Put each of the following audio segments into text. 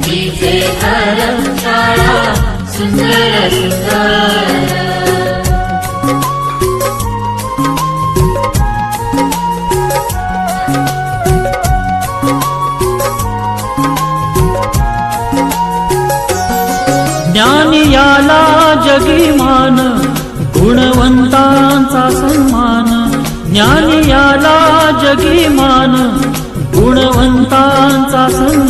सरस्वतीचे घर सुंदर सुंदर. ज्ञान जगी मान गुणवंतांचा सन्मान. ज्ञान याला जगीमान गुणवंतांचा सन्मान.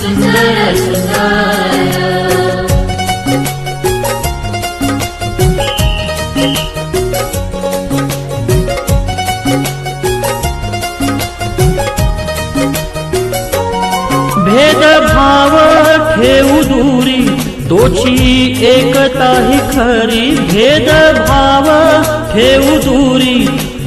सुंदर सुंदर भेदभाव ठेवू दूरी तोची एकता ही खरी. भेदभाव ठेवू दूरी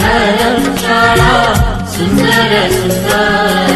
घर शाळा सुंदर सुंदर